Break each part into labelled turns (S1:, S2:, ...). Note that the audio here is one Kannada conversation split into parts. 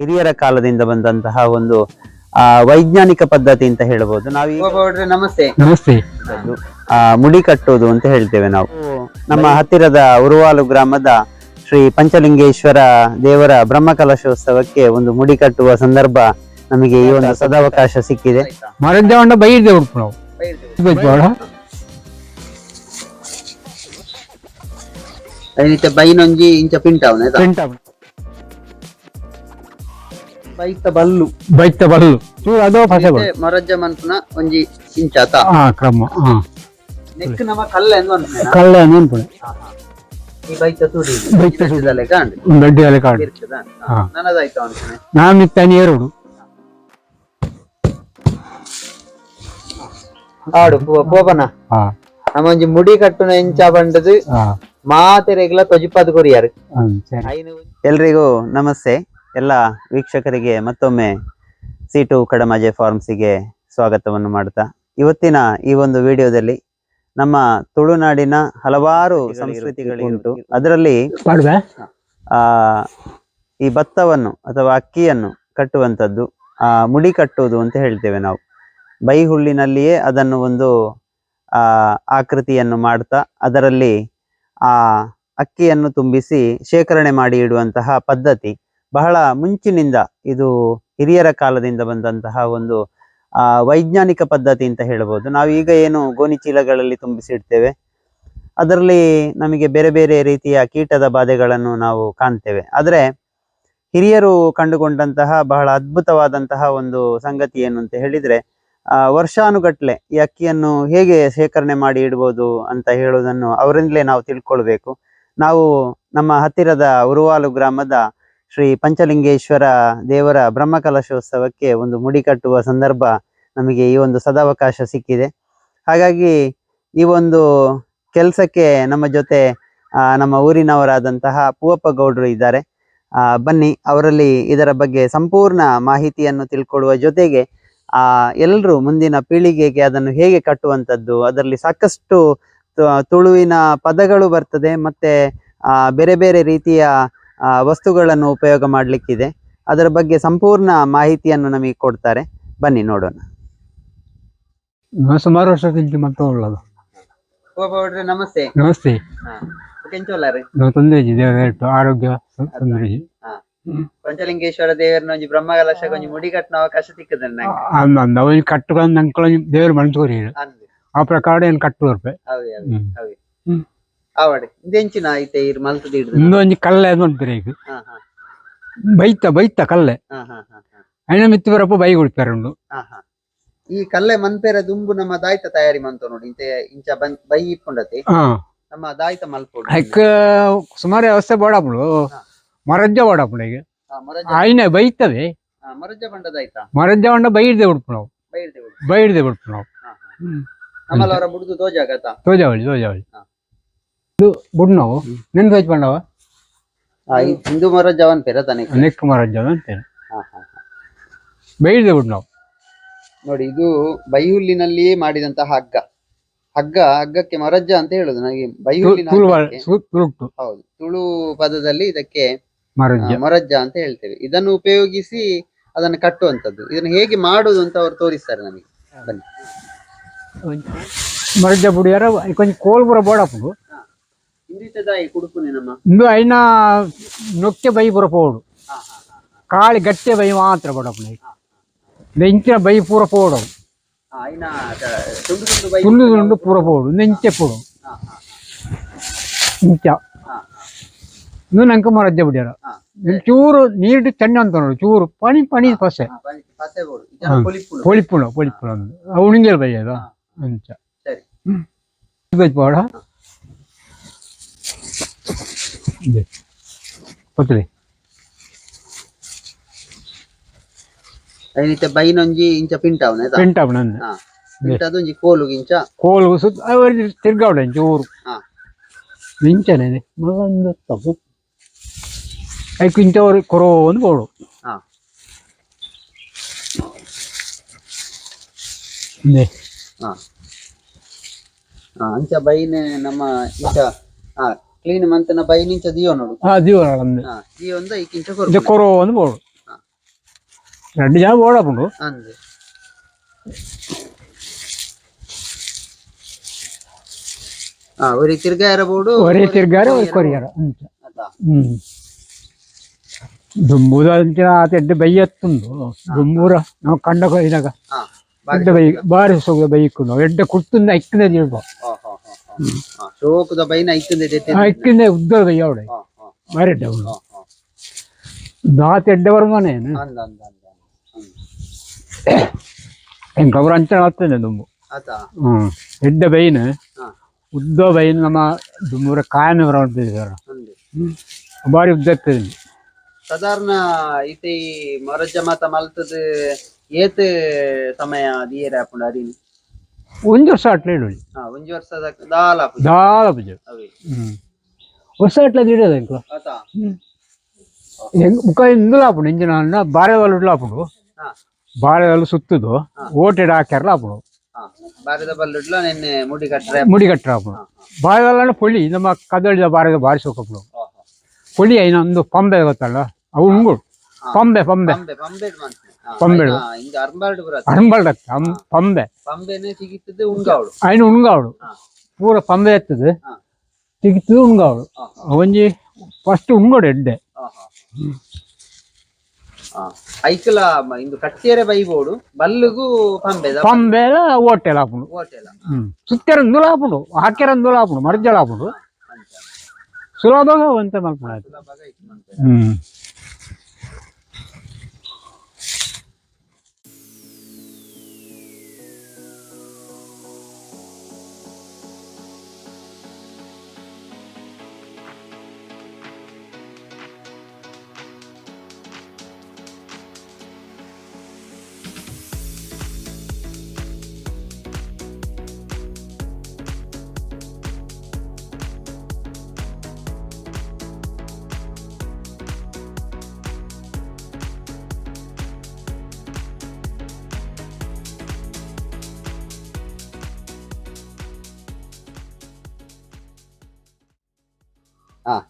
S1: ಹಿರಿಯರ ಕಾಲದಿಂದ ಬಂದಂತಹ ಒಂದು ಆ, ವೈಜ್ಞಾನಿಕ ಪದ್ಧತಿ ಅಂತ ಹೇಳಬಹುದು ನಾವು ನಮಸ್ತೆ.
S2: ನಮಸ್ತೆ.
S1: ಆ, ಮುಡಿ ಕಟ್ಟುವುದು ಅಂತ ಹೇಳ್ತೇವೆ ನಾವು. ನಮ್ಮ ಹತ್ತಿರದ ಉರುವಾಲು ಗ್ರಾಮದ ಶ್ರೀ ಪಂಚಲಿಂಗೇಶ್ವರ ದೇವರ ಬ್ರಹ್ಮ ಕಲಶೋತ್ಸವಕ್ಕೆ ಒಂದು ಮುಡಿ ಕಟ್ಟುವ ಸಂದರ್ಭ ನಮಗೆ ಈ ಒಂದು ಸದಾವಕಾಶ ಸಿಕ್ಕಿದೆ.
S2: ಬೈರ್ದೆ ನಾವು.
S1: ಐನಿತ ಬೈನೊಂಜಿ ಇಂಚ ಪಿಂಟಾವನ
S2: ಪೆಂಟ
S1: ಬೈತ ಬಲ್ಲು.
S2: ಬೈತ ಬಲ್ಲು. ಚೂರು ಅದೋ ಬಲ್ಲು
S1: ಮರಜ್ಜ ಮನ್ಪುನ ಒಂಜಿ ಇಂಚಾತ
S2: ಹಾ ಕ್ರಮ ಹಾ
S1: ನೆಕ್ ನಮ ಕಲ್ಲ ಎಂದು ಅನ್ಪುನ
S2: ಎಂದು ನೆನ್ಪುಣೆ
S1: ಈ ಬೈತ ತುಡಿ.
S2: ಬೈತ.
S1: ಬೆಟ್ಟದಲೆ ಕಾಂಡ್
S2: ದೊಡ್ಡ ಎಲೆ ಕಾಡು.
S1: ನನ್ನದಾಯ್ತು ಅನ್ಸುನೆ
S2: ನಾನು ನಿತ್ತಾನೆ ಎರಡು
S1: ಆಡು ಪೋಪನ.
S2: ಹಾ.
S1: ನಮ್ಮ ಒಂಜಿ ಮುಡಿ ಕಟ್ಟುನ ಇಂಚ ಬಂಡದು.
S2: ಮಾತೆ
S1: ಮಾತೆರೆಗ್ಲ ತೊಜಿಪದ್ ಕೊರಿಯಾರು. ಎಲ್ರಿಗೂ ನಮಸ್ತೆ. ಎಲ್ಲ ವೀಕ್ಷಕರಿಗೆ ಮತ್ತೊಮ್ಮೆ ಸಿ ಟು ಕಡಮಾಜೆ ಫಾರ್ಮ್ಸಿಗೆ ಸ್ವಾಗತವನ್ನು ಮಾಡ್ತಾ ಇವತ್ತಿನ ಈ ಒಂದು ವಿಡಿಯೋದಲ್ಲಿ ನಮ್ಮ ತುಳುನಾಡಿನ ಹಲವಾರು ಸಂಸ್ಕೃತಿಗಳುಂಟು ಅದರಲ್ಲಿ ಆ ಈ ಭತ್ತವನ್ನು ಅಥವಾ ಅಕ್ಕಿಯನ್ನು ಕಟ್ಟುವಂಥದ್ದು ಆ ಮುಡಿ ಕಟ್ಟುವುದು ಅಂತ ಹೇಳ್ತೇವೆ ನಾವು. ಬೈಹುಳ್ಳಿನಲ್ಲಿಯೇ ಅದನ್ನು ಒಂದು ಆ ಆಕೃತಿಯನ್ನು ಮಾಡ್ತಾ ಅದರಲ್ಲಿ ಆ ಅಕ್ಕಿಯನ್ನು ತುಂಬಿಸಿ ಶೇಖರಣೆ ಮಾಡಿ ಇಡುವಂತಹ ಪದ್ಧತಿ. ಬಹಳ ಮುಂಚಿನಿಂದ ಇದು ಹಿರಿಯರ ಕಾಲದಿಂದ ಬಂದಂತಹ ಒಂದು, ಆ, ವೈಜ್ಞಾನಿಕ ಪದ್ಧತಿ ಅಂತ ಹೇಳ್ಬೋದು. ನಾವು ಈಗ ಏನು ಗೋಣಿ ಚೀಲಗಳಲ್ಲಿ ತುಂಬಿಸಿ ಇಡ್ತೇವೆ. ಅದರಲ್ಲಿ ನಮಗೆ ಬೇರೆ ಬೇರೆ ರೀತಿಯ ಕೀಟದ ಬಾಧೆಗಳನ್ನು ನಾವು ಕಾಣ್ತೇವೆ. ಆದರೆ ಹಿರಿಯರು ಕಂಡುಕೊಂಡಂತಹ ಬಹಳ ಅದ್ಭುತವಾದಂತಹ ಒಂದು ಸಂಗತಿ ಏನು ಅಂತ ಹೇಳಿದ್ರೆ ವರ್ಷಾನುಗಟ್ಲೆ ಈ ಅಕ್ಕಿಯನ್ನು ಹೇಗೆ ಶೇಖರಣೆ ಮಾಡಿ ಇಡ್ಬೋದು ಅಂತ ಹೇಳುವುದನ್ನು ಅವರಿಂದಲೇ ನಾವು ತಿಳ್ಕೊಳ್ಬೇಕು. ನಾವು ನಮ್ಮ ಹತ್ತಿರದ ಉರುವಾಲು ಗ್ರಾಮದ ಶ್ರೀ ಪಂಚಲಿಂಗೇಶ್ವರ ದೇವರ ಬ್ರಹ್ಮಕಲಶೋತ್ಸವಕ್ಕೆ ಒಂದು ಮುಡಿ ಕಟ್ಟುವ ಸಂದರ್ಭ ನಮಗೆ ಈ ಒಂದು ಸದಾವಕಾಶ ಸಿಕ್ಕಿದೆ. ಹಾಗಾಗಿ ಈ ಒಂದು ಕೆಲಸಕ್ಕೆ ನಮ್ಮ ಜೊತೆ ನಮ್ಮ ಊರಿನವರಾದಂತಹ ಪೂವಪ್ಪ ಗೌಡ್ರು ಇದ್ದಾರೆ. ಬನ್ನಿ, ಅವರಲ್ಲಿ ಇದರ ಬಗ್ಗೆ ಸಂಪೂರ್ಣ ಮಾಹಿತಿಯನ್ನು ತಿಳ್ಕೊಳ್ಳುವ ಜೊತೆಗೆ, ಆ ಎಲ್ಲರೂ ಮುಂದಿನ ಪೀಳಿಗೆಗೆ ಅದನ್ನು ಹೇಗೆ ಕಟ್ಟುವಂಥದ್ದು, ಅದರಲ್ಲಿ ಸಾಕಷ್ಟು ತುಳುವಿನ ಪದಗಳು ಬರ್ತದೆ, ಮತ್ತೆ ಬೇರೆ ಬೇರೆ ರೀತಿಯ ವಸ್ತುಗಳನ್ನು ಉಪಯೋಗ ಮಾಡಲಿಕ್ಕಿದೆ. ಅದರ ಬಗ್ಗೆ ಸಂಪೂರ್ಣ ಮಾಹಿತಿಯನ್ನು ನಮಗೆ ಕೊಡ್ತಾರೆ. ಬನ್ನಿ ನೋಡೋಣ.
S2: ಸುಮಾರು ವರ್ಷಕ್ಕಿಂತ ಮತ್ತೆ ಉಳ್ಳದು.
S1: ನಮಸ್ತೆ.
S2: ನಮಸ್ತೆ.
S1: ಕೆಂಚೋಲಾರಿ
S2: ನಾವು ದೇವರ ಇಟ್ಟು ಆರೋಗ್ಯ ತೊಂದರೆ
S1: ಪಂಚಲಿಂಗೇಶ್ವರ ದೇವರನ್ನ ಒಂಜಿ ಬ್ರಹ್ಮ ಕಲಶಕ್ಕೆ ಒಂಜಿ ಮುಡಿ ಕಟ್ಟಿನ ಅವಕಾಶ ಸಿಕ್ಕದ
S2: ಅಂದ ಅಂದ ಅವನಿಗೆ ಕಟ್ಟುಕೊಂಡು ದೇವರು ಮನ್ಸೂರಿ ಆ ಪ್ರಕಾರ ಏನು ಕಟ್ಟು ಹೌದು ಹ್ಮ್. ಹ್ಮ್.
S1: ಆವಡೆ. ಇಂದೆಂಚಿನ ಐತೆ ಇರ್ ಮಲ್ತದ ಹಿಡ್ದು
S2: ಇಂದು ಒಂಜಿ ಕಲ್ಲೆ ಅದು ಮಾಡ್ತಾರೆ ಈಗ.
S1: ಹಾ ಹಾ.
S2: ಬೈತ ಬೈತ ಕಲ್ಲೆ.
S1: ಹಾ ಹಾ ಹಾ ಹಾ.
S2: ಅಣ್ಣ ಮಿತ್ತು ಬರಪ್ಪ ಬೈ ಉಂಡು
S1: ಹಾ ಹಾ. ಈ ಕಲ್ಲೆ ಮನ್ಪೇರ ದುಂಬು ನಮ್ಮ ದಾಯ್ತ ತಯಾರಿ ಮಂತ ನೋಡಿ ಇಂತೆ ಇಂಚ ಬನ್ ಬೈ ಇಪ್ಪುಂಡತಿ.
S2: ಹಾ.
S1: ನಮ್ಮ ದಾಯ್ತ ಮಲ್ಪೋಡು.
S2: ಅಕ್ಕ ಸುಮಾರು ವ್ಯವಸ್ಥೆ ಬೋಡಾಪುಳು. ಮರಜ್ಜ ಬೋಡಾಪುಳು ಈಗ.
S1: ಮರಜ್ಜ.
S2: ಆಯ್ನೆ ಬೈತವೆ.
S1: ಹಾ, ಮೊರಜ ಬಂಡದಾಯ್ತ
S2: ಮರಜ್ಜ ಬಂಡ ಬೈರ್ದೆ ಬಿಡ್ಪು ನಾವು.
S1: ಬೈಡ್ದೆ ಬಿಡು
S2: ಬೈರ್ದೆ ಉಡುಪು ನಾವು.
S1: ನಮ್ಮಲ್ಲವರ ಬುಡ್ದು ದೋಜಾಗತ
S2: ತೋಜಾವಳಿ ತೋಜಾವಳಿ. ಇದು ಬುಡ್ ನೋವು. ನೆನ್ಪು ಹಚ್ಕೊಂಡವ
S1: ಹಿಂದೂ ಪೇರ ತನಕ
S2: ನೆಕ್. ಬೈರ್ದೆ ಬುಡ್ ನಾವು.
S1: ನೋಡಿ ಇದು ಬೈಹುಲ್ಲಿನಲ್ಲಿಯೇ ಮಾಡಿದಂತಹ ಹಗ್ಗ. ಹಗ್ಗ ಹಗ್ಗಕ್ಕೆ ಮರಜ್ಜ ಅಂತ ಹೇಳುದು ನನಗೆ. ಬೈಹುಲ್ಲಿನ ಹೌದು ತುಳು ಪದದಲ್ಲಿ ಇದಕ್ಕೆ
S2: ಮರಜ್ಜ.
S1: ಅಂತ ಹೇಳ್ತೇವೆ. ಇದನ್ನು ಉಪಯೋಗಿಸಿ ಅದನ್ನು ಕಟ್ಟುವಂತದ್ದು ಇದನ್ನು ಹೇಗೆ ಮಾಡುದು ಅಂತ ಅವರು ತೋರಿಸ್ತಾರೆ ನಮಗೆ. ಬನ್ನಿ.
S2: ಮರಜ್ಜ ಬುಡಿಯಾರ ಕೊಂಚ ಕೋಲ್ ಬುರ ಬೋಡಾಪುಡು
S1: ಇಂದಿತದಾಯಿ ಕುಡುಪುನೆ ನಮ್ಮ
S2: ಇಂದು ಐನ ನೊಕ್ಕೆ ಬೈ ಪೂರ ಪೋಡು ಕಾಳಿ ಗಟ್ಟೆ ಬೈ ಮಾತ್ರ ಬೋಡಾಪುಡು ನೆಂಚಿನ ಬೈ ಪೂರ ಪೋಡು
S1: ಆಯ್ನ ತುಂಡು ತುಂಡು ಬೈ
S2: ತುಂಡು ತುಂಡು ಪೂರ ಪೋಡು ನೆಂಚೆ ಪೋಡು
S1: ಹಾ, ಹಾ,
S2: ಇಂಚ
S1: ಹಾ,
S2: ಇನ್ನು ನಂಗೆ ಮರಜ್ಜ ಬಿಡ್ಯಾರ
S1: ಹಾ.
S2: ಚೂರು ನೀರು ಚೆನ್ನ ಅಂತ ನೋಡು ಚೂರು ಪಣಿ ಪಣಿ ಪಸೆ
S1: ಹಾ, ಬನ್ನಿ, ಪಸೆ ಬೋಡು. ಇದನ್ನು
S2: ಹಾ.
S1: ಕೊಲಿಪುಳು.
S2: ಪೊಳಿಪುಣ ಪೊಳಿಪುಣ ಅವನಿಗೆ ಬೈ ಅದು
S1: ಹಾ.
S2: ಅಂಚ
S1: ಸರಿ
S2: ಬೋಡ ಗೊತ್ತಿದೆ
S1: ಐನಿತ ಬೈನೊಂಜಿ ಇಂಚ
S2: ಪೆಂಟ ಅವನಂದ
S1: ಹಾ. ಪಿಂಟದು ಒಂಜಿ ಕೋಲು ಇಂಚ?
S2: ಕೋಲು ಸುತ್ತ ಅವರು ತಿರ್ಗಾವಡೆ ಚೂರು
S1: ಹಾ.
S2: ಇಂಚನೆ ಮಗಂದು ತಪ್ಪು ಐಕು ಕೊರೋ ಒಂದು ಬೋಡು
S1: ಹಾ.
S2: ಹಿಂದೆ
S1: ಹಾ. ಹಾ, ಅಂಚ ಬೈನೆ ನಮ್ಮ ಇಂಚ ಹಾ. ಕ್ಲೀನ್ ಮಂತನ ಬೈ ನಿಂಚ ದಿಯೋ ನೋಡು
S2: ആ ദീപങ്ങളന്ന്
S1: ಹಾ ಈ ಒಂದ
S2: ಈಕಿಂಚ
S1: ಕೊರ್ಪುನ.
S2: ഇത് കുറവെന്ന് പോണു
S1: ആ.
S2: രണ്ട് ഞാൻ പോടാപ്പുണ്ടു
S3: ಅಂದೆ ಹಾ ಒರಿ ತಿರ್ಗಾ ಇರಬಹುದು
S2: ഒരേ തിരുകാരം ഒരു കൊറിയാറ്
S3: ಅದಾ
S2: ದುಂಬೂರ ಅಂಚಿನ ಆತ ಎಡ್ಡೆ ಬೈ ಎತ್ತುಂಡು ದುಂಬೂರ ನಾವು ಕಂಡ ಇದಾಗ
S3: ಹಾ ಬಾರಿ
S2: ಎಡ್ಡೆ ಬೈ ಬಾರಿ ಸೊಗ ಬೈ ಇಕ್ಕುಂಡು ಎಡ್ಡೆ ಕುರ್ತುಂದ ಇಕ್ಕದ ಜೀವ ಓ ಅವಡೆ
S3: ಹಾ ಹಾ
S2: ಬಾರಿ ಎಡ್ಡೆ ಅವಳು
S3: ಹಾ ಹಾ
S2: ದಾತ ಎಡ್ಡೆ ಬರ್ಮನೇನು
S3: ಅಂದ ಅಂದ ಅಂದ
S2: ಹೆಂಗ್ ಕಬರ್ ಅಂಚನ ಆಗ್ತದೆ ದುಂಬು
S3: ಆತ
S2: ಹ್ಮ್ ಎಡ್ಡೆ ಬೈನ್
S3: ಹಾ
S2: ಉದ್ದ ಬೈನ್ ನಮ್ಮ ದುಂಬೂರ ಕಾಯನ ಬರೋದಿದ್ದಾರೆ
S3: ಅಂದೆ
S2: ಬಾರಿ ಉದ್ದ ಇರ್ತದೆ
S3: ಸಾಧಾರಣ ಇತಿ ಮೊರಜ್ಜ ಮಾತ ಮಲ್ತದ ಏತ್ ಸಮಯ ದಿಯರ ಆಪುಂಡು ಅರಿನಿ
S2: ಒಂದು ವರ್ಷ
S3: ಒಂಜಿ ದಾಲ
S2: ದಾಳ ಪೂಜೆ. ವರ್ಷ ಅಟ್ಲ
S3: ತಿಡೋದು
S2: ಹೆಂಗ್? ಮುಖ ಹಿಂದಲ ಹಾಪುಡು ಇಂಜಿನ ಅನ್ನ
S3: ಹಾ.
S2: ಸುತ್ತದು ಓಟೆಡ್ ಹಾಕ್ಯಾರಲ್ಲ
S3: ಹಾ ಮುಡಿ ಕಟ್ರೆ
S2: ಮುಡಿ ಪೊಳಿ ನಮ್ಮ ಕದಳಿದ ಬಾರೆದ ಬಾರಿ ಪೊಳಿ ಪಂಬೆ ಗೊತ್ತಲ್ಲ? ಅವು ಪಂಬೆ ಪಂಬೆ.
S3: ಪಂಬೆ
S2: ಪಂಬೆಡು.
S3: ಹಿಂಗ ಅರ್ಬಾರ್ಡ್ ಬರತ್ತೆ.
S2: ಅರಂಬಲ್ಡತ್ತೆ ಪಂಬೆ.
S3: ಪಂಬೆನೆ ಸಿಗಿತ್ತದ ಉಂಗಾವಳು.
S2: ಐನು ಉಣ್ಗಾವಡು ಪೂರ ಪಂಬೆ ಎತ್ತದೆ
S3: ಹಾ. ಉಣ್ಗಾವಳು
S2: ಒಂಜಿ ಫಸ್ಟ್ ಉಣ್ಗೋಡು ಎಡ್ಡೆ.
S3: ಐಕಲ ಇಂದು ಕಟ್ಟೇರೆ ಬೈಬೋಡು. ಬಲ್ಲುಗು ಪಂಬೆದ
S2: ಪಂಬೆದ ಓಟೆಲ ಆಪುಂಡು
S3: ಓಟೆಲ
S2: ಸುತ್ತೆರ ನುಲ ಆಪುಂಡು ಹಾಕ್ಯಾರ ನುಲ ಆಪುಂಡು ಮರ್ಜಲ ಆಪುಂಡು
S3: ಸುಲಭ ಅಂತ ಮಂತೆ.
S2: ಹ್ಮ್.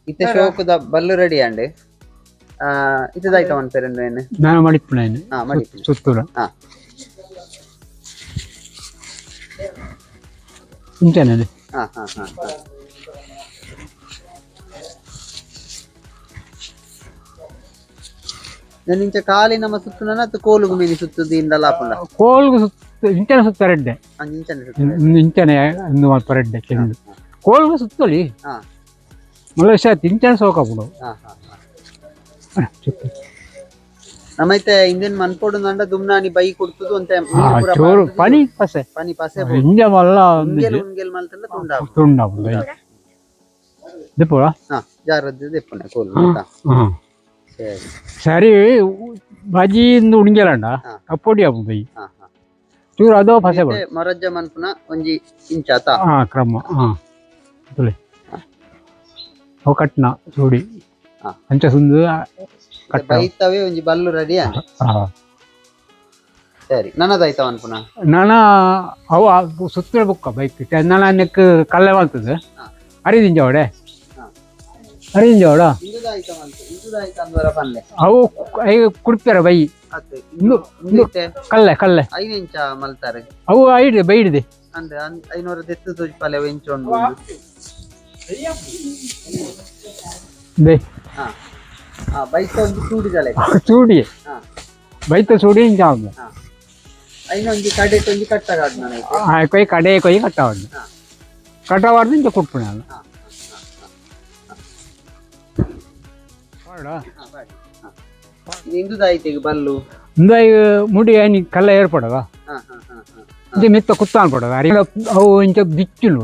S3: ಇತ್ತೆ ಶೋಕದ ಬಲ್ಲು ರೆಡಿ ಅಂಡೆ ಆ ಇತ್ತದಾಯ್ತ ಮನ್ಪೇರೆಂದು ಏನು?
S2: ನಾನು ಮಡಿಪುಣ
S3: ಮಾಡಿ
S2: ಸುತ್ತೂರ
S3: ಹಾ.
S2: ಇಂಚನೆ
S3: ಹಾ ಹಾ ಹಾ. ನಾನು ಇಂಚ ಕಾಲಿ ನಮ್ಮ ಸುತ್ತುನ ಅತ್ತು ಕೋಲುಗು ಮೀನಿ ಸುತ್ತುದು ಇಂದಲ್ಲ
S2: ಕೋಲ್ಗು ಸುತ್ತ ಇಂಚನೆ ಸುತ್ತ ರೆಡ್ಡೆ
S3: ಇಂಚನೆ ಸುತ್ತು
S2: ಇಂಚನೆ ಒಂದು ಮಲ್ಪ ರೆಡ್ಡೆ ಚೆಂಡು ಕೋಲ್ಗು ಸುತ್ತಲಿ
S3: ಹಾ.
S2: ಮಲ್ಲ తింటే సోకప్పుడు ಸೋಕಪುಡು.
S3: ಹಾ ಹಾ ಹಾ. ನಮ್ಮೈತೆ ಇಂದಿನ ಮನ್ಪೋಡು ದುಮ್ನ ದುಮ್ನಾನಿ ಬೈ ಕೊಡ್ತದು ಅಂತ
S2: ಚೋರು ಪನಿ ಪಸೆ.
S3: ಪನಿ ಪಸೆ
S2: ಇಂಜ ಮಲ್ಲ
S3: ಉಂಗೆಲ್ ಉಂಗೆಲ್ ಮಲ್ತಲ್ಲ ತುಂಡ
S2: ತುಂಡ ದಿಪ್ಪುಳ
S3: ಹಾ ಜಾರದ್ದು ದೆಪ್ಪನೆ ಕೋಲ್? ಸರಿ.
S2: ಸರಿ ಬಜಿಯಿಂದ ಉಣ್ಗೆಲಂಡ
S3: ಹಾ.
S2: ಅಪ್ಪೊಡಿ ಅಪ್ಪು ಬೈ
S3: ಹಾ ಹಾ.
S2: ಚೂರು ಅದೋ ಪಸೆ
S3: ಮತ್ತೆ ಮನ್ಪುನ ಒಂಜಿ ಇಂಚಾತ.
S2: ಹಾ ಕ್ರಮ ಹಾ. ಅವು ಕಟ್ನ ಚೂಡಿ
S3: ಹಾ.
S2: ಅಂಚ ಸುಂದು ಕಟ್ಟ
S3: ಬೈತವೆ ಒಂಜಿ ಬಲ್ಲು ರೆಡಿ ಅಂಡೆ
S2: ಹಾ.
S3: ಸರಿ ನನ್ನದಾಯ್ತ ಅನ್ಪುನ
S2: ನಾನ ಅವು ಸುತ್ತಲ ಬುಕ್ಕ ಬೈಕ್ ನನ್ನ ನೆಕ್ ಕಲ್ಲೆ ಮಾಡ್ತದೆ.
S3: ಹಾ.
S2: ಅರಿದಿಂಜ ಅವಡೆ
S3: ಹಾ.
S2: ಅರಿದಿಂಜ ಅವಡ
S3: ಇಂದುದಾಯ್ತ ಮಲ್ತು ಇಂದುದಾಯ್ತ ಅಂದವರ ಪನ್ಲೆ
S2: ಅವು ಕುಡ್ತಾರೆ ಬೈ.
S3: ಅತ್ತೆ
S2: ಇಂದು
S3: ಇಂದಿತ್ತೆ
S2: ಕಲ್ಲೆ ಕಲ್ಲೆ.
S3: ಐದು ಇಂಚ ಮಲ್ತಾರೆ.
S2: ಅವು ಐಡಿ ಬೈ ಹಿಡಿದೆ
S3: ಅಂದ್ರೆ ಅನ್- ಐನೂರ ದೆತ್ತು ತೋಜ್ ಪಲ್ಯ ಇಂಚೊಂಡು
S2: ಬೈ ಚೂಡಿ ಬೈತ ಚೂಡಿ
S3: ಹಾ. ಐನೊಂಜಿ ಕಡೆ ಒಂಜಿ ಕಟ್ಟಗಾಡ್ ನಾನು
S2: ಆ ಕೊಯ್ ಕಡೆ ಕೊಯ್ ಕಟ್ಟವಾಡ್ದು
S3: ಹಾ.
S2: ಕಟ್ಟವಾಡ್ದು ಇಂಚ ಕುಟ್ಪುಣ ನಾನು
S3: ಇದು ಇಂದುದಾಯ್ತು ಬಲ್ಲು?
S2: ಇಂದ ಮುಡಿ ಐನಿ ಕಲ್ಲ ಏರ್ಪಡವ ಇದು ಮೆತ್ತ ಕುತ್ತಾನ್ ಪಡವ ಅವು ಇಂಚ ಬಿಚ್ಚುಲು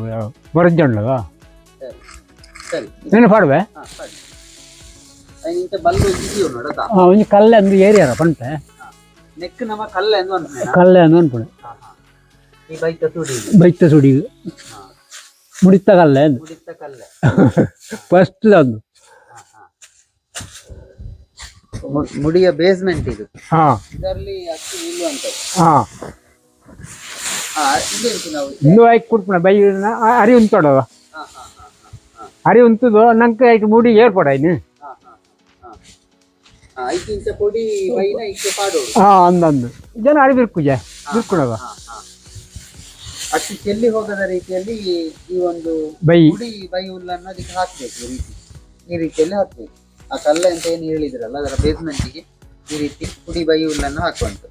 S2: ಬರಜಂಡ್ಲವ
S3: ಸರಿ ಸರಿ
S2: ನೆನ ಪಾಡ್ವೆ
S3: ಹಾ ಬಾಡಿ ಐನು ಇಂಚ ಬಲ್ಲು ಇದೆಯೋ ನೋಡತಾ
S2: ಒಂಜಿ ಕಲ್ಲೆ ಅಂದು ಏರಿಯಾರ ಪಂಟೆ
S3: ನೆಕ್ ನಮ್ಮ ಕಲ್ಲೆ ಎಂದು ಅನ್ಪೇನ
S2: ಕಲ್ಲೆ ಅಂದು ಅನ್ಪುಣೆ
S3: ಹಾ ಹಾ ಈ ಬೈತ ತುಡಿ
S2: ಬೈತ ಸುಡಿ
S3: ಹಾ
S2: ಮುಡಿತ ಕಲ್ಲೆ ಅಂದು
S3: ಮುಡಿತ ಕಲ್ಲೆ
S2: ಫಸ್ಟ್ ಒಂದು
S3: ಹಾ ಹಾ ಮು- ಮುಡಿಯ ಬೇಸ್ಮೆಂಟ್ ಇದು
S2: ಹಾ
S3: ಇದರಲ್ಲಿ ಅಕ್ಕಿ ನಿಲ್ಲುವಂಥದ್ದು
S2: ಹಾ
S3: ಹಾ ಇದು ಉಂಟು ನಾವು
S2: ಇಂದು ಆಯ್ಕೆ ಕುಟ್ಪುಣ ಬೈ ಅರಿ ಉಂತೊಡವ
S3: ಹಾ ಹಾ ಹಾ ಹಾ ಹಾ
S2: ಅರಿ ಉಂತದು ನಂಗೆ ಆಯ್ತು ಮುಡಿ ಏರ್ಪಡ ಇನ್ನು
S3: ಹಾ
S2: ಅಂದಂದು ಜನ ಅರಿ ಬಿರ್ಕುಜ ಬಿರ್ಕುಳಗ
S3: ಅಷ್ಟು ಚೆಲ್ಲಿ ಹೋಗದ ರೀತಿಯಲ್ಲಿ ಈ ಒಂದು
S2: ಬೈ.
S3: ಪುಡಿ ಬೈ ಹುಲ್ಲನ್ನು ಅದಕ್ಕೆ ಹಾಕ್ಬೇಕು ಈ ರೀತಿ. ಈ ರೀತಿಯಲ್ಲಿ ಹಾಕ್ಬೇಕು. ಆ ಕಲ್ಲ ಅಂತ ಏನು ಹೇಳಿದ್ರಲ್ಲ ಅದರ ಬೇಸ್ಮೆಂಟಿಗೆ ಈ ರೀತಿ ಪುಡಿ ಬೈ ಹುಲ್ಲನ್ನು ಹಾಕುವಂತ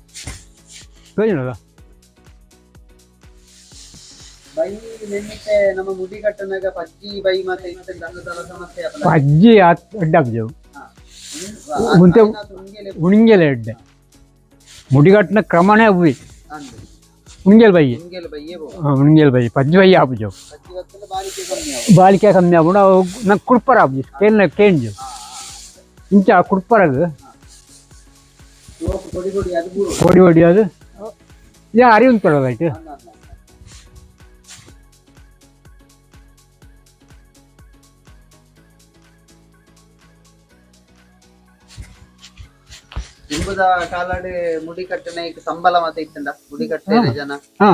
S2: ಅಜ್ಜಿ ಅಡ್ಡಾಬ್ಜವು
S3: ಹಾ.
S2: ಮುಂತೆ
S3: ಆ- ಆ- ಉಂಗೆಲೆ
S2: ಉಣಿಂಗೆಲೆ ಎಡ್ಡೆ ಮುಡಿಗಟ್ಟಿನ ಕ್ರಮನೇ ಅವ್ವಿ
S3: ಅಂದು.
S2: ಉಣಿಂಗೆಲ್ ಬೈ
S3: ಉಂಗೆಲೆ ಬೈಯೇ ಬೋದು
S2: ಉಣಿಂಗೆಲ್ ಬೈ ಪಜ್ಜಿ ಬೈ ಆಬ್ಜವು
S3: ಪಜ್ಜಿ ಹೊತ್ತಲ್ಲಿ ಬಾಳಿಕೆ ಕಮ್ಮಿ ಆகும்
S2: ಬಾಲಿಕೆ ಕಮ್ಮಿ ಆಗ್ಬಿಡ ನಂಗೆ ಕುಡ್ಪರ ಆಬ್ಜಿ ಕೇಳ್ನ ಕೇಂಜು ಇಂಚ ಕುಡ್ಪರಾಗ
S3: ಸೋಪು ಪೊಡಿ ಪೊಡಿ ಅದು ಬೂರು
S2: ಹೊಡಿ
S3: ನಿಂಬುದ ಕಾಲಾಡಿ ಮುಡಿ ಕಟ್ಟನೆ ಈಗ ಸಂಬಳ ಮಾತ ಇತ್ತಂಡ ಮುಡಿ ಕಟ್ಟೆ ಜನ.
S2: ಹಾ.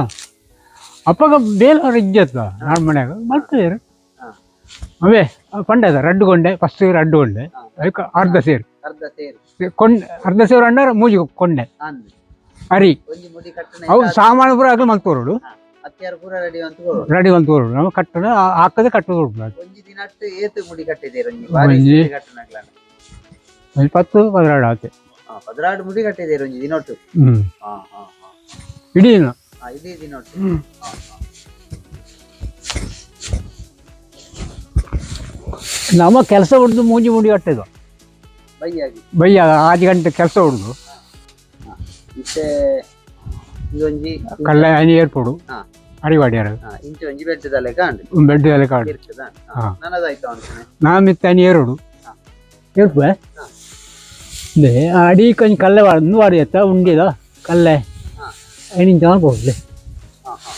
S2: ಅಪ್ಪಗ ಬೇಲವ್ರ ಇಜ್ಜತ್ತ ನಾಡ್ ಮನ್ಯಾಗ ಮಾಡ್ತಾರೆ
S3: ಹಾ.
S2: ಅವೇ ಕೊಂಡೆ ಅದ ರಡ್ಡು ಕೊಂಡೆ ಫಸ್ಟ್ ರಡ್ಡು ಕೊಂಡೆ ಅದಕ್ಕೆ ಅರ್ಧ ಸೇರು.
S3: ಅರ್ಧ ಸೇರ್.
S2: ಕೊಂಡೆ ಅರ್ಧ ಸೇರು ಅಂಡಾರ ಮೂಜಿ ಕೊಂಡೆ. ಅರಿ.
S3: ಅವ್ರು
S2: ಅವು ಸಾಮಾನು ಪೂರ ಆಗಲು
S3: ಮಲ್ತು ಹೊರಡು ರೆಡಿ.
S2: ರೆಡಿ ಮಲ್ತೋರು ನಮ್ಮ ಕಟ್ಟಡ ಹಾಕದೆ ಕಟ್ಟದ ಕೊಡ್ಬೇಕು
S3: ಒಂಜಿ
S2: ಇಪ್ಪತ್ತು ಪದಿನಾಡು ಆತೆ
S3: ಹಾ ಪದ್ರಾಡು ಮುಡಿ ಕಟ್ಟಿದೆ ಒಂಜಿ ದಿನೊಟ್ಟು.
S2: ಹ್ಮ್.
S3: ಹಾ ಹಾ ಹಾ
S2: ಇಡೀ ದಿನ?
S3: ಹಾ ಇದೇ ದಿನೊಟ್ಟು.
S2: ಹ್ಮ್.
S3: ಹಾ ಹಾ
S2: ನಮ್ಮ ಕೆಲಸ ಹೊಡೆದು ಮೂಜಿ ಮುಡಿ ಕಟ್ಟಿದ್ದು
S3: ಬೈಯಾಗಿ.
S2: ಬೈಯ ಆಜು ಗಂಟೆ ಕೆಲಸ ಹೊಡೆದು.
S3: ಮತ್ತೆ
S2: ಇದೊಂಜಿ ಹನಿ ಏರ್ಪಡು.
S3: ಹಾ.
S2: ಅಡಿವಾಡ್ಯಾರ.
S3: ಹಾ, ಇಂಚು ಒಂಜಿ ಬೆಟ್ಟದಲ್ಲೇ ಕಾಂಡು.
S2: ಬೆಡ್ ಎಲ್ಲ ಕಾಡು.
S3: ಇರ್ತದ.
S2: ಹಾ.
S3: ನನ್ನದಾಯ್ತು ಅಂತಾನೆ
S2: ನಾ ಮಿತ್ತ ಏರೋಡು.
S3: ಹಾ.
S2: ಏರ್ಪೆ
S3: ಹಾ.
S2: ದೇ ಅಡಿ ಕೊಂಚ ಕಲ್ಲೆ ಒಂದು ವಾಡಿ ಎತ್ತ ಉಂಡಿದ ಕಲ್ಲೆ
S3: ಹಾ.
S2: ಐನಿಂಚ ಮಾಡ್ಬೋದು
S3: ಹಾ ಹಾ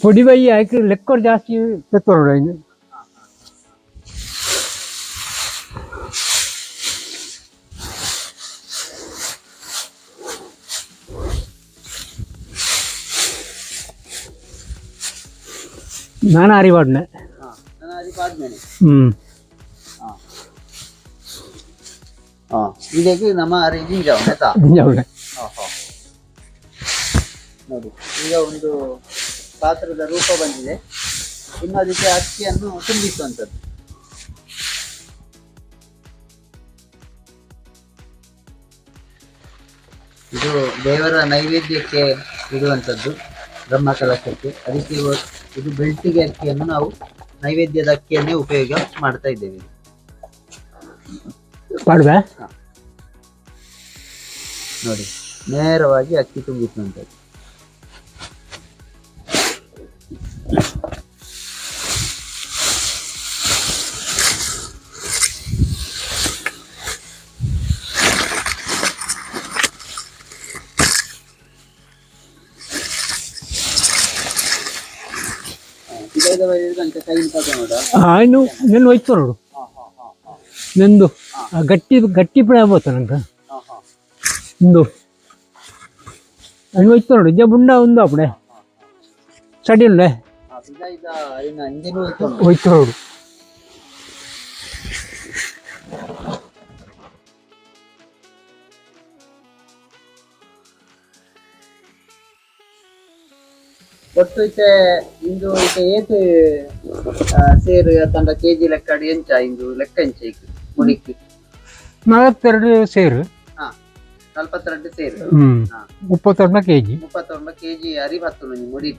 S3: ಪೊಡಿ
S2: ಬೈ ಹಾಕಿ ಲೆಕ್ಕ ಜಾಸ್ತಿ ತೆತ್ತೋರು ಇನ್ನು ನಾನು ಅರಿವಾಡ್ನೆ
S3: ಹಾ ನಾನು ಅದಕ್ಕೆ ಆದ್ಮೇಲೆ
S2: ಹ್ಮ್
S3: ಹಾ ಹಾ ಇದಕ್ಕೆ ನಮ್ಮ ಅರೇಂಜಿಂಗ್ ಜಾವ ಆಯ್ತಾ
S2: ಜವಳೆ
S3: ಹಾ ಹಾ ನೋಡಿ ಈಗ ಒಂದು ಪಾತ್ರದ ರೂಪ ಬಂದಿದೆ. ಇನ್ನು ಅದಕ್ಕೆ ಅಕ್ಕಿಯನ್ನು ತುಂಬಿಸುವಂಥದ್ದು. ಇದು ದೇವರ ನೈವೇದ್ಯಕ್ಕೆ ಇಡುವಂಥದ್ದು ಬ್ರಹ್ಮ ಕಲಶಕ್ಕೆ. ಅದಕ್ಕೆ ಇದು ಬೆಳ್ತಿಗೆ ಅಕ್ಕಿಯನ್ನು ನಾವು ನೈವೇದ್ಯದ ಅಕ್ಕಿಯನ್ನೇ ಉಪಯೋಗ ಮಾಡ್ತಾ ಇದ್ದೇವೆ. ನೋಡಿ ನೇರವಾಗಿ ಅಕ್ಕಿ ತುಂಬಿಸುವಂಥದ್ದು.
S2: ಇನ್ನು ನೆಲ್ಲು ಹೋಯ್ತು ನೋಡು. ನಂದು. ಗಟ್ಟಿ ಗಟ್ಟಿ ಪಡೆ ಆಗ್ಬೋತ ನಂಗೆ? ಒಂದು ಹಣ್ಣು ಹೋಯ್ತು ನೋಡು. ಇದೆ ಬುಂಡ ಒಂದು ಅಪ್ಪಡೆ ಸಡಿಲ್ಲೆ ಹೋಯ್ತು ನೋಡು
S3: ಒಟ್ಟು ಈಚೆ ಇಂದು ಈಚೆ ಏತು ಸೇರು ತಂಡ ಕೆಜಿ ಲೆಕ್ಕ ಅಡಿ ಎಂಚ ಇಂದು ಲೆಕ್ಕ ಎಂಚ ಈಗ ಮುಡಿಕ್ಕೆ
S2: ನಲವತ್ತೆರಡು ಸೇರು
S3: ಹಾ ನಲ್ವತ್ತೆರಡು ಸೇರು ಹಾ
S2: ಮುಪ್ಪತ್ತೊಂದು ಕೆಜಿ
S3: ಮುಪ್ಪತ್ತೊಂದು ಕೆಜಿ ಅರಿ ಹತ್ತು ಮಂದಿ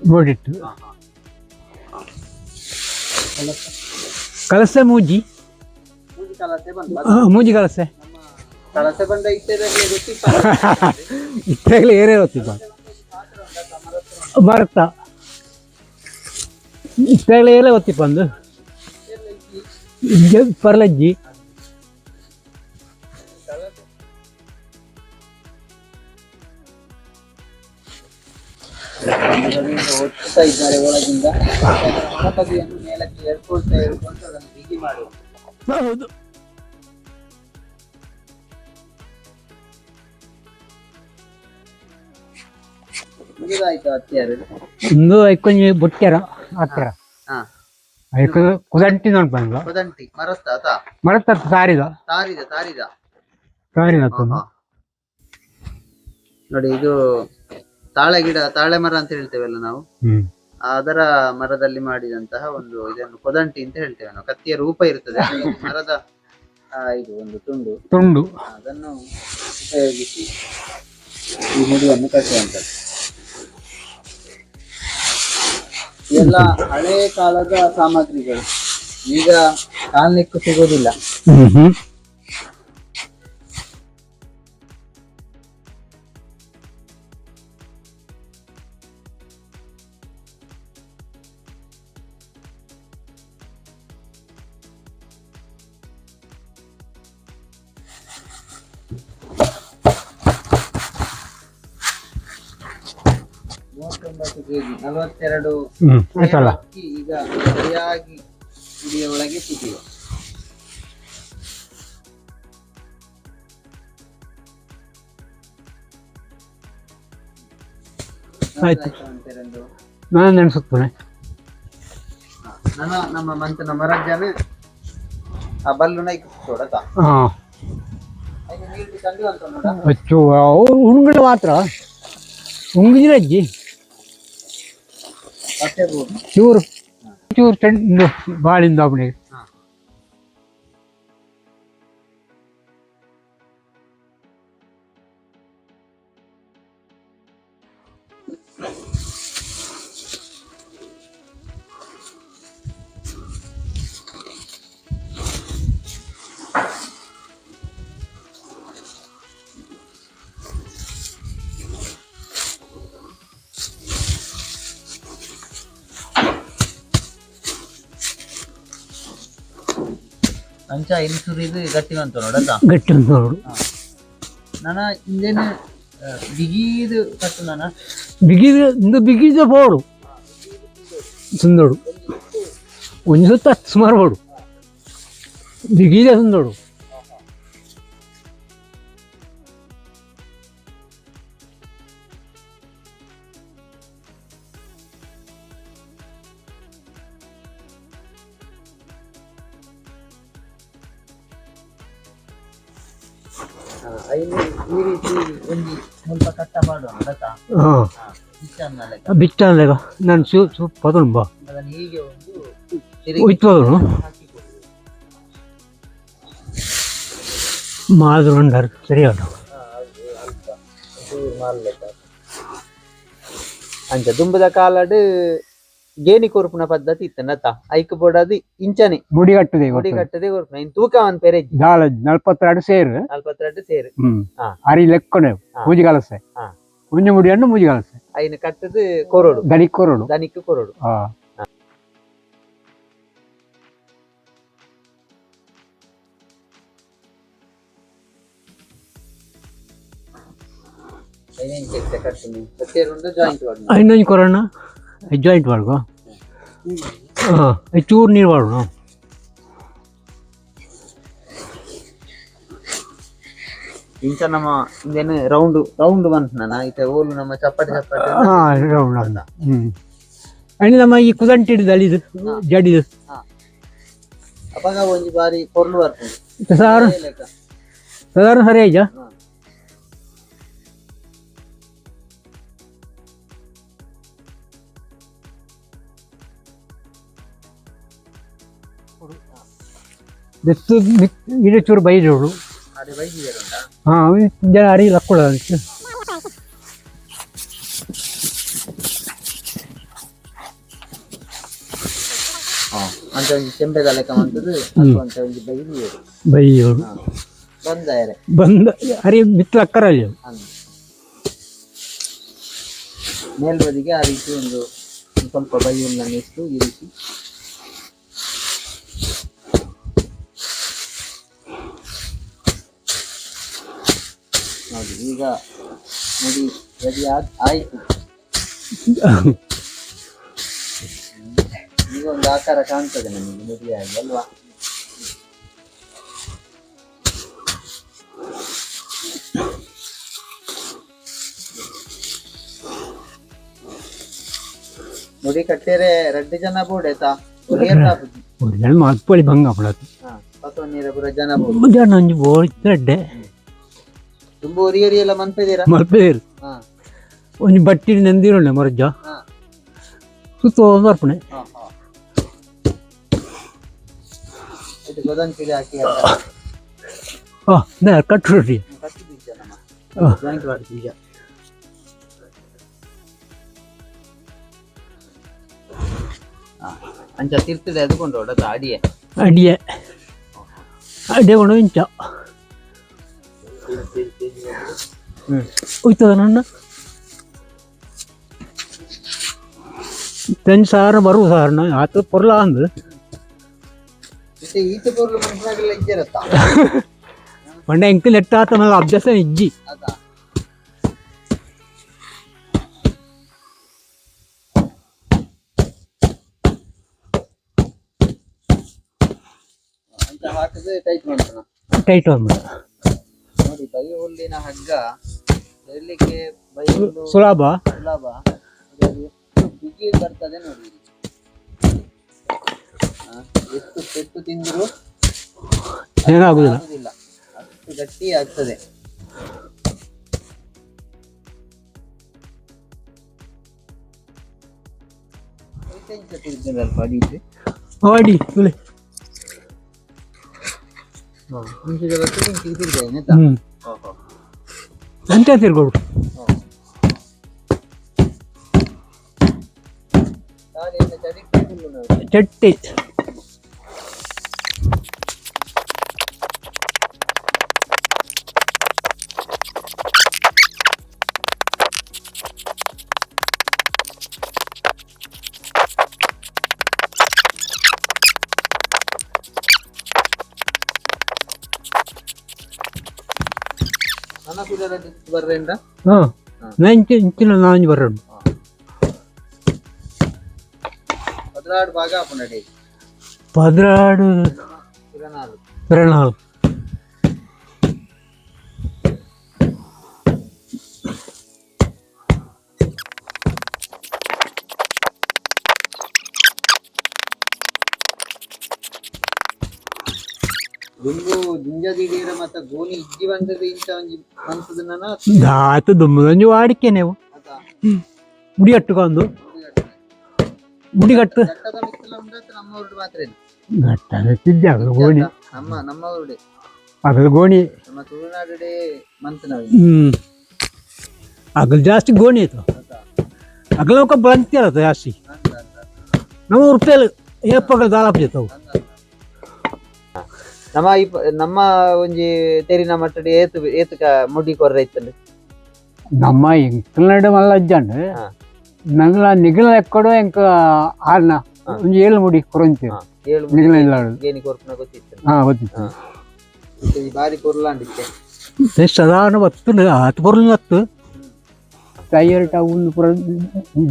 S2: ಕಲಸೆ ಮೂಜಿ.
S3: ಮೂಜಿ ನಮ್ಮ
S1: ಕಳಸೆ ಬಂದ
S2: ಇತ್ತಾಗಲೇ ಏರೇ ಗೊತ್ತಿಪ್ಪ ಬರ್ತಾ. ಇತ್ತಾಗಲೇ ಏರೇ ಗೊತ್ತಿಪ್ಪ ಅಂದು ಪರ್ಲಜ್ಜಿ
S1: ಒಳಗಿಂದ ಮೇಲಕ್ಕೆ ಎಳ್ಕೊಳ್ತಾ ಎಳ್ಕೊಳ್ತಾ ಅದನ್ನು ಬಿಗಿ ಮಾಡುವ
S2: ಹೌದು.
S1: ಮುಗಿದಾಯ್ತು ಹತ್ತಿಯಾರು.
S2: ಒಂದು ಐಕೊಂಜಿ ಬುಟ್ಟ್ಯಾರ ಹತ್ತಿರ.
S1: ಹಾ.
S2: ಐಕ ಕುದಂಟಿ ನೋಡಿ ಬಂದ
S1: ಕೊದಂಟಿ ಮರತ್ತ ಆತ?
S2: ಮರತ ಸಾರಿದ.
S1: ತಾರಿದ ತಾರಿದ
S2: ಸಾರಿದ.
S1: ನೋಡಿ ಇದು ತಾಳೆ ಗಿಡ ತಾಳೆ ಮರ ಅಂತ ಹೇಳ್ತೇವಲ್ಲ ನಾವು?
S2: ಹ್ಮ್.
S1: ಅದರ ಮರದಲ್ಲಿ ಮಾಡಿದಂತಹ ಒಂದು ಇದನ್ನು ಕೊದಂಟಿ ಅಂತ ಹೇಳ್ತೇವೆ ನಾವು. ಕತ್ತಿಯ ರೂಪ ಇರ್ತದೆ. ಅದು ಮರದ ಆ, ಇದು ಒಂದು ತುಂಡು.
S2: ತುಂಡು.
S1: ಅದನ್ನು ಉಪಯೋಗಿಸಿ ಈ ಮುಡಿಯನ್ನು ಕಟ್ಟುವಂಥದ್ದು. ಎಲ್ಲ ಹಳೆ ಕಾಲದ ಸಾಮಗ್ರಿಗಳು. ಈಗ ಕಾಣ್ಲಿಕ್ಕೂ ಸಿಗೋದಿಲ್ಲ
S2: ಹ್ಮ್ ಹ್ಮ್. ಆಯ್ತಲ್ಲ.
S1: ಈಗ ಸರಿಯಾಗಿ ಮುಡಿಯ ಒಳಗೆ ಕುದಿಯುವ
S2: ಆಯ್ತು.
S1: ಅಂತೆರಡು.
S2: ನಾನು
S1: ನಮ್ಮ ಮಂತ್ ನಮ್ಮ ಮಂತನ ಮರಜ್ಜನೆ ಆ ಬಲ್ಲುನ ಇಕ್ಕೋಡತ
S2: ಹಾ. ಅಚ್ಚು ಅವ್ರು ಉಣ್ಗಳು ಮಾತ್ರ. ಉಂಗಿದ್ರೆ ಚೂರು ಚೂರು ಚೆಂಡು ಬಾಳಿಂದ ಅವನಿಗೆ
S1: ಅಂಚ ಇಲ್ಲಿ ಸುರಿದು ಗಟ್ಟಿ ಅಂತ ನೋಡತ
S2: ಗಟ್ಟಿ ಅಂತ ನೋಡು
S1: ನನ್ನ ಹಿಂದೇನೆ ಬಿಗಿದು ಕಟ್ಟು ನನ್ನ
S2: ಬಿಗಿದ ಇಂದು ಬಿಗಿದ ಬೋಡು ಸುಂದೋಡು ಒಂದು ಸುತ್ತ ಸುಮಾರು ಬೋಡು ಬಿಗಿದ ಸುಂದೋಡು ಬಿಟ್ಟ ಅಂದಾಗ ನಾನು ಸು ಸು ಪದನು ಬಾ
S1: ಅದನ್ನು ಹೀಗೆ ಒಂದು ತಿರುಗಿ
S2: ಉಯ್ತೋದನು
S1: ಹಾಕಿಕೊಡುವುದು.
S2: ಮಾದ್ರು ಉಂಡಾರು ಸರಿ ಉಂಟು
S1: ಹಾ, ಹೌದು, ಅಲ್ಪ. ಚೂರು ಮಾಡ್ಲಿಕ್ಕೆ ಅದು. ಅಂಚ ದುಂಬದ ಕಾಲಡ್ ಗೇಣಿ ಕೊರ್ಪುನ ಪದ್ಧತಿ ಇತ್ತನತ್ತ ಐಕ್ ಬೋಡದು ಇಂಚನೆ
S2: ಮುಡಿ ಕಟ್ಟದೆ
S1: ಮುಡಿ ಕಟ್ಟದೆ ಕೊರ್ಪುನ ಇನ್ ತೂಕ ಒಂದು ಪೆರೆಜಿ
S2: ಜಾಲ ನಲ್ಪತ್ತೆರಡು ಸೇರು
S1: ನಲ್ಪತ್ತೆರಡು ಸೇರು
S2: ಹ್ಮ್
S1: ಹಾ.
S2: ಅರಿ ಲೆಕ್ಕನೆ
S1: ಹಾ.
S2: ಮೂಜಿ ಕಲಸೆ
S1: ಹಾ.
S2: ಮುಡಿ ಮುಡಿಯನ್ನು ಮುಜಿ ಕಲಸೆ
S1: ಐನ ಕಟ್ಟದು ಕೊರೋಡು
S2: ದನಿ ಕೊರೋಡು
S1: ದನಿಕ್ ಕೊರೋಡು ಐನೇನ್ ಕಟ್ಟುನಿ ಸೇರುಂಡು ಜಾಯಿಂಟ್ ಮಾಡಿ
S2: ಇನ್ನೊಂದು ಕೊರೋಣ ಜಾಯಿಂಟ್ ಮಾಡ್ಕೊ ಹಾಂ ಚೂರು ನೀರು ಮಾಡು
S1: ಇಂಚ ನಮ್ಮ ಇಂದೇನು ರೌಂಡ್ ರೌಂಡ್ ಬಂತ ನಾನು ಐತೆ ಓಲು ನಮ್ಮ ಚಪ್ಪಟೆ ಚಪ್ಪಟೆ
S2: ಹಾಂ ರೌಂಡ್ ಅಂತ ಹ್ಞೂ ಅಣ್ಣ ನಮ್ಮ ಈ ಕುದಂಟಿ ಹಿಡಿದು ಅಲ್ಲಿದು ಜಡಿದು.
S1: ಅವಾಗ ಒಂಜಿ ಬಾರಿ ಕೊರ್ಲು ಬರ್ತದೆ.
S2: ಸಾರು. ಸಾಧಾರಣ ಸರಿ ಆಯ್ತಾ. ಬೆತ್ತು ಇಡೀ ಚೂರು ಜನ ಅರಿ ಲಕ್ಕೊಳ ಅದಕ್ಕೆ
S1: ಅಂತ ಒಂಜಿ ಚೆಂಬೆದ ಲೆಕ್ಕ ಅಂತ ಒಂಜಿ ಬೈದಿ
S2: ಬೈಯೋಡು
S1: ಬಂದಾಯರೆ
S2: ಬಂದ ಹರಿ ಬಿತ್ತಲಕ್ಕರಲ್ಲಿ ಅವು.
S1: ಹಂಗೆ ಮೇಲ್ಬದಿಗೆ ಆ ರೀತಿ ಒಂದು ಒಂದು ಸ್ವಲ್ಪ ಬೈಯನ್ನು ಇಷ್ಟು ಈ ರೀತಿ. ನೋಡಿ ಈಗ ಮುಡಿ ರೆಡಿ ಆಗಿ ಆಯ್ತು. ಈಗ ಒಂದು ಆಕಾರ ಕಾಣ್ತದೆ ನಮಗೆ ಮುಡಿಯಾಗಿ ಅಲ್ವಾ? ಮುಡಿ ಕಟ್ಟಿರೆ ರೆಡ್ಡಿ ಜನ ಬೂಡೈತಾ ಮಾಡ್ಕೊಳ್ಳಿ ಭಂಗ ಪಡೋದು ಜನ
S2: ಅಂಜು ಬೋಳ್ತಿರಡ್ಡೆ
S1: ತುಂಬಾ ಉರಿ ಉರಿ ಎಲ್ಲ ಮನ್ಪಿದ್ದೀರಾ
S2: ಮಲ್ಪೇರು
S1: ಹಾ.
S2: ಒಂದು ಬಟ್ಟಿ ನೆಂದಿರೋಣ ಮರಜ್ಜ
S1: ಹಾ.
S2: ಸುತ್ತ ಬರ್ಪಣೆ
S1: ಹಾ ಹಾ. ಇದು ಗೋಧನ್ ಪಿಡಿ ಹಾಕಿ
S2: ಹಾ ನೇ ಕಟ್ಟ್ರಿ
S1: ಕಟ್ಟಿ ಬೀಜ ನಮ್ಮ.
S2: ಹಾ.
S1: ಜಾಯಿಂಟ್ ಮಾಡಿ ಬೀಜ. ಹಾ ಅಂಚ ತಿರ್ತಿದೆ ಅದುಕೊಂಡು ಹೊಡತ ಅಡಿಯೆ.
S2: ಅಡಿಯ. ಅಡಿಯ ಕೊಂಡು ಇಂಚ.
S1: ಹ್ಮ್
S2: ನನ್ನ ತೆನ್ ಸಾರ ಬರುವ ಸಾರಣ ಆತ ಪೊರ್ಲ ಅಂದ್.
S1: ಮತ್ತೆ ಈತ ಪೊರ್ಲು ಮನಸ್ಸಿನಾಗೆಲ್ಲ ಇದ್ದಿರತ್ತಾ
S2: ಪಂಡ
S1: ಟೈಟ್ ಎಟ್ಟ ಬೈ ಹುಲ್ಲಿನ ಹಗ್ಗ ಇರ್ಲಿಕ್ಕೆ ಬೈ ಹುಲ್ಲು
S2: ಸುಲಭ.
S1: ಸುಲಭ. ಎಷ್ಟು ಬಿಗಿ ಬರ್ತದೆ ನೋಡಿ. ಎಷ್ಟು ಪೆಟ್ಟು ತಿಂದ್ರು
S2: ಏನಾಗುದಿಲ್ಲ.
S1: ಅಷ್ಟು ಗಟ್ಟಿ ಆಗ್ತದೆ.
S2: ಅಡಿ ತುಳಿ ಹ್ಮ್. ಎಂತ ತಿರ್ಗೋಡು ಚಟ್ಟಿ.
S1: ನನ್ನ ಕೂಡ ಬರ್ರೆಂಡ
S2: ಹಾ ನಂಚು ಇಂಚಿನ ನಾಂಜು ಬರೋಡು
S1: ಹದಿನಾರು ಭಾಗ ಹಾಕೊಂಡಿ
S2: ಪದ್ರಾಡು
S1: ಇರನಾರು ದುಂಬು ದಿಂಜದಿಡೀರ ಮತ್ತ ಗೋಣಿ ಇಜ್ಜಿ ಬಂದದ ಇಂಚ ಒಂಜಿ ಮನ್ಸದ ನನ್ನ
S2: ಆಯ್ತು ದುಮ್ಮದಂಜು ವಾಡಿಕೆ ನೀವು. ಮುಡಿ ಕಟ್ಟುಕೊಂಡು ಮುಡಿ ಕಟ್ಟು
S1: ಗಟ್ಟದ ನಮ್ಮ ಮಾತ್ರ.
S2: ಗಟ್ಟದ ಗೋಣಿ.
S1: ನಮ್ಮ ನಮ್ಮ ಊರುಡೆ
S2: ಅಗಲ ಗೋಣಿ.
S1: ನಮ್ಮ ತುಳುನಾಡುಡೆ
S2: ಹ್ಮ್. ಅಗಲ ಜಾಸ್ತಿ ಗೋಣಿ ಆಯ್ತು. ಅಗಲ ಬಂತಿ ಬಂತಿರ ಜಾಸ್ತಿ. ನಮ್ಮ ರೂಪಾಯಿ ಏಪಗಳು
S1: ನಮ್ಮ ಇಪ್ಪ ನಮ್ಮ ಒಂಜಿ ತೆರಿನ ಮಟ್ಟಡಿ ಏತು ಏತುಕ ಮುಡಿ ಕೊರ್ರೆ ಇತ್ತಂದ್ರೆ?
S2: ನಮ್ಮ ಎಂಕಲ್ನಡ ಮಲ್ಲ ಅಜ್ಜಂಡ್
S1: ಹಾ.
S2: ನಂಗ್ಲ ನಿಗಲ ಎಕ್ಕಡು ಎಂಕ ಆರ್ನ ಒಂಜಿ ಏಳು ಮುಡಿ ಕೊರಂತಿ
S1: ಹಾ, ಏಳು
S2: ನಿಗಲ
S1: ಮುಡಿ
S2: ಇಲ್ಲಾಡು.
S1: ಗೇಣಿ ಕೊರ್ಪುನ ಗೊತ್ತಿತ್ತು.
S2: ಹಾ ಗೊತ್ತಿತ್ತು.
S1: ಇದು ಈ ಬಾರಿ ಕೊರ್ಲಾಂಡಿತ್ತೆ
S2: ಸಾಧಾರಣ ಬತ್ತು ಹತ್ತು ಬರಲು ಬತ್ತು. ಟೈಯರ್ ಟೌನ್ ಪುರ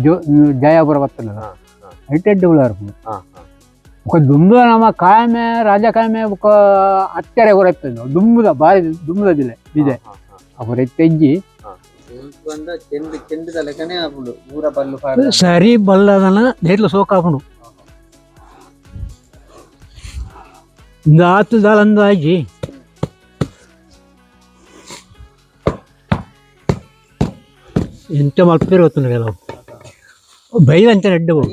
S2: ಜೋ ಜಯಾಪುರ ಬತ್ತಲ್ಲ
S1: ಹಾ, ಹಾ.
S2: ಐಟೆಡ್
S1: ಹಾ ಹಾ.
S2: ఒక దుమ్ముద నమ్మ కాయమే రాజా కాయమే ఒక అత్తెర ఎగురెత్తదు దుమ్ముద భారీ దుమ్ముదదిలే ఇదే
S1: ಹಾ, ಹಾ, ಹಾ.
S2: అప్పుడు తెచ్చి
S1: ಹಾ. ಎಂಟು ಬಂದ ಚೆಂಡು ಚೆಂಡು ಲೆಕ್ಕನೆ ಆಪುಂಡು ಊರ ಬಲ್ಲು ಪಾಡ
S2: సరి బల్లదన దేంట్లో సోకాపుడు இந்த ஆத்து தாளந்து ஆச்சு ಎಂತ ಮಲ್ಪೇರು ಗೊತ್ತು ಕೆಲವು ಬೈಲ್ ಅಂತ
S1: ಇದ್ದೆ ಬೋಡು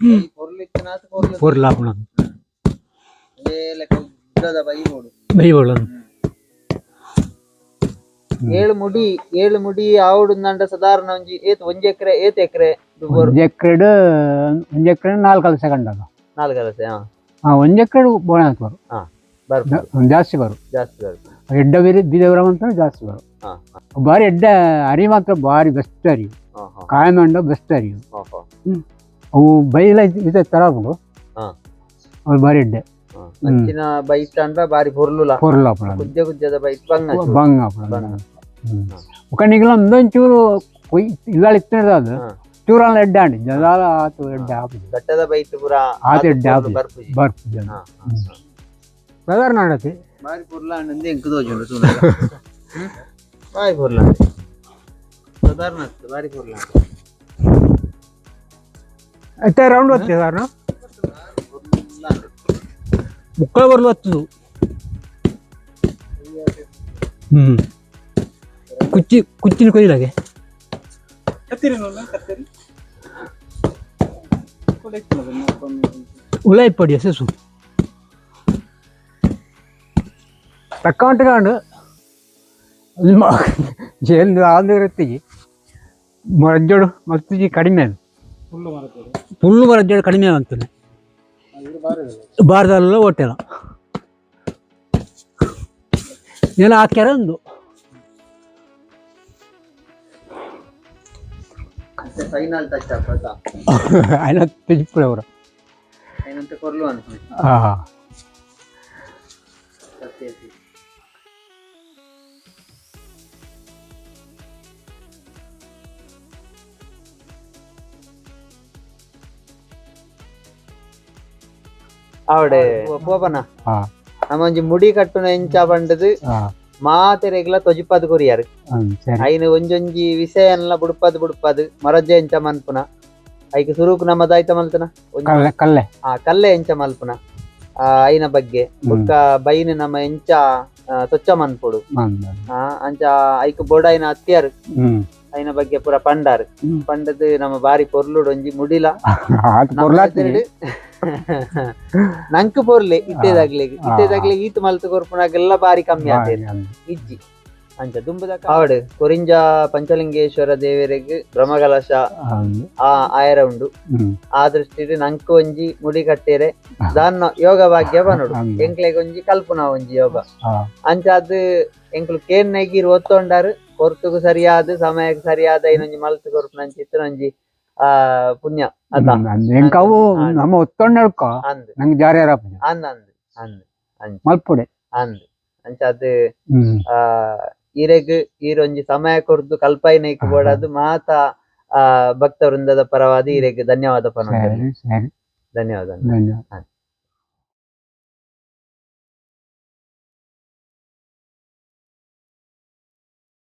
S1: ಈ ಕೊರ್ಲಿಕ್ಕೆ ನಾತು ಕೊರ್ಲು ಲೆಕ್ಕ ಉದ್ದದ ಬೈ ಏಳು ಮುಡಿ ಏಳು ಮುಡಿ ಆವುಡು ನಂಡ ಸಾಧಾರಣ ಒಂಜಿ ಏತ್ ಒಂಜಿ ಎಕರೆ ಏತ್ ಎಕರೆ
S2: ಒಂದ್ ಎಕರೆ ಒಂದ್ ಎಕರೆ ನಾಲ್ಕು ಕಲಸ ಕಂಡ
S1: ನಾಲ್ಕು ಅಲಸೆ ಹಾ.
S2: ಹಾ ಒಂದು ಎಕರೆ ಬೋಣ ಬರು.
S1: ಹಾ ಬರ್ಬೋದು
S2: ಜಾಸ್ತಿ ಬರು.
S1: ಜಾಸ್ತಿ ಬರು
S2: ಎಡ್ಡ ಬೇರೆ ಬೀದವರಂ ಅಂತ ಜಾಸ್ತಿ ಬರು.
S1: ಹಾ,
S2: ಬಾರಿ ಎಡ್ಡ ಅರಿ ಮಾತ್ರ ಬಾರಿ ಬೆಸ್ಟ್ ಅರಿ. ಕಾಯಮಂಡ ಬಸ್ ಅರಿ
S1: ಹಾ, ಹಾ,
S2: ಅವು ಬೈಲ ಇದೆ ತರ ಬಿಡು
S1: ಹಾ.
S2: ಅವು ಬಾರಿ ಎಡ್ಡೆ
S1: ಹಾ. ಅಂಚಿನ ಬೈಟ್ ಅಂದ್ರ ಬಾರಿ ಪೊರ್ಲುಲ
S2: ಕೊರ್ಲಾಪುರ
S1: ಗುಜ್ಜೆ ಕುಜ್ಜದ ಬೈಟ್ ಬಂಗ ಬಂಗ.
S2: ಮುಖಂಡಿಗಳ ಒಂದೊಂಚೂರು ಕೊಯ್ ಇಲ್ಲ ಇತ್ತಿನದ ಅದು.
S1: ಹಾ.
S2: ಚೂರಲ್ಲ ಎಡ್ಡ ಅಂಡಿ ಜದಾಲ ಆತು ಎಡ್ಡ ಆಪುಜಿ.
S1: ಗಟ್ಟದ ಬೈಟ್ ಪೂರ
S2: ಆತ ಎಡ್ಡ
S1: ಬರ್ಪು
S2: ಬರ್ಪು ಜನ. ಸಾಧಾರಣ ಆಡತಿ
S1: ಬಾರಿ ಪುರ್ಲ ಹ್ಮ್? ಬಾರಿ ಪುರ್ಲ केदारनाथ बारीपूरला
S2: ಅಷ್ಟೇ ರೌಂಡ್ ಓದ್ತೀವಿ ನಾನು ಮುಕ್ಕಳು ಬರ್ಲು ಹತ್ತದು. ಹ್ಞೂ ಕುಚ್ಚಿ ಕುಚ್ಚಿನ ಕೊಯ್ಲಾಗೆ ಉಳ್ಳಾಯಿ ಪಡಿ ಸೆಸು ತಕ್ಕಂಟ್ಕೊಂಡು ಜೇಲ್ ಆದ್ರೆ ತೆಗಿ ಮರಜ್ಜೋಡು ಮತ್ತಿಗೆ ಕಡಿಮೆ ಅದು ಫುಲ್ಲು ಮರಜ್ಜೋಡು ಕಡಿಮೆ ಅಂತಾನೆ ಭಾರತದಲ್ಲ ಹೊಟ್ಟೆಲ್ಲ ನೆಲ ಹಾಕ್ಯಾರ ಒಂದು
S1: ಫೈನಲ್ ಟಚ್ ಅಪ್ಪ
S2: ఆయన తెచ్చిప్పుడు ఎవరు
S1: ಏನಂತ ಕೊರ್ಲು ಅನ್ಕೊಂಡು
S2: ಹಾಂ
S1: ಆವಡೆ ಪೋಪನ
S2: ಹಾಂ
S1: ನಮ್ಮ ಒಂಜಿ ಮುಡಿ ಕಟ್ಟುನ ಎಂಚ ಪಂಡದು
S2: ಹಾಂ
S1: ಮಾತೆರೆಗ್ಲ ತೊಜಿಪದ್ ಕೊರಿಯಾರು
S2: సరే
S1: ಐನ ಒಂಜೊಂಜಿ ವಿಷಯನ್ಲ ಬುಡ್ಪದ್ ಬುಡ್ಪದ್ ಮರಜ್ಜ ಎಂಚ ಮನ್ಪುನ ಐಕ್ ಸುರೂಕ್ ನಮ್ಮದಾಯ್ತ ಮಲ್ತನ ಒಂಜಿ
S2: కల్లె కల్లె
S1: ಆ ಕಲ್ಲೆ ಎಂಚ ಮಲ್ಪುನ ಆ ಐನ ಬಗ್ಗೆ ಬೊಕ್ಕ ಬೈನ್ ನಮ್ಮ ಎಂಚ ಆ, ತೊಚ್ಚ ಮನ್ಪುಡು ಆ, ಅಂಚ ಐಕ್ ಬೋಡೈನ ಅತ್ಯಾರು ಐನ ಬಗ್ಗೆ ಪೂರ ಪಂಡಾರು
S2: ಹ್ಮ್.
S1: ಪಂಡದ್ ನಮ್ಮ ಬಾರಿ ಪೊರ್ಲುಡ್ ಒಂಜಿ ಮುಡಿಲ ನಂಕ್ ಬೋರ್ಲೆ ಇತ್ತೇದಾಗ್ಲೆ ಇತ್ತೇದಾಗ್ಲೆ ಈತ್ ಮಲ್ತು ಕೊರ್ಪುನಾಗೆಲ್ಲ ಬಾರಿ ಕಮ್ಮಿ ಆತೇನೆ ಇಜ್ಜಿ. ಅಂಚ ದುಂಬದ ಕಾವಡ್ ಕೊರಿಂಜ ಪಂಚಲಿಂಗೇಶ್ವರ ದೇವರಿಗೆ ಬ್ರಹ್ಮಕಲಶ ಆ ಆಯರ ಉಂಡು. ಆ ದೃಷ್ಟಿಡ್ ನಂಕು ಒಂಜಿ ಮುಡಿ ಕಟ್ಟೆರೆ ದಾನ್ನ ಯೋಗ ಭಾಗ್ಯ ಬನೋಡು ಎಂಕ್ಲೆಗ್ ಒಂಜಿ ಕಲ್ಪನಾ ಒಂಜಿ ಯೋಗ. ಅಂಚ ಅದು ಎಂಕ್ಲು ಕೇನ್ ನೈಗಿರ್ ಒತ್ತೊಂಡಾರು ಕೊರ್ತುಗು ಸರಿಯಾದ ಸಮಯಕ್ಕೆ ಸರಿಯಾದ ಇನ್ನೊಂಜಿ ಮಲ್ತು ಕೊರ್ಪು ನಂಚಿತ್ತು ಆ ಪುಣ್ಯ. ಅದ. ಅಂದ್ ಅಂದ್ ಅಂದ್. ಅಂದ್. ಅಂಚ
S2: ಮಲ್ಪುಡೆ.
S1: ಅಂದ್. ಅಂಚ ಅದು ಆ ಈರೆಗ್ ಈರೊಂಜಿ ಸಮಯ ಕೊರ್ದು ಕಲ್ಪೈನೈಕ್ ಬೋಡದು ಮಾತ ಭಕ್ತ ವೃಂದದ ಪರವಾದ ಈರೆಗ್ ಧನ್ಯವಾದ ಪನ ಧನ್ಯವಾದ.
S2: ಧನ್ಯವಾದ.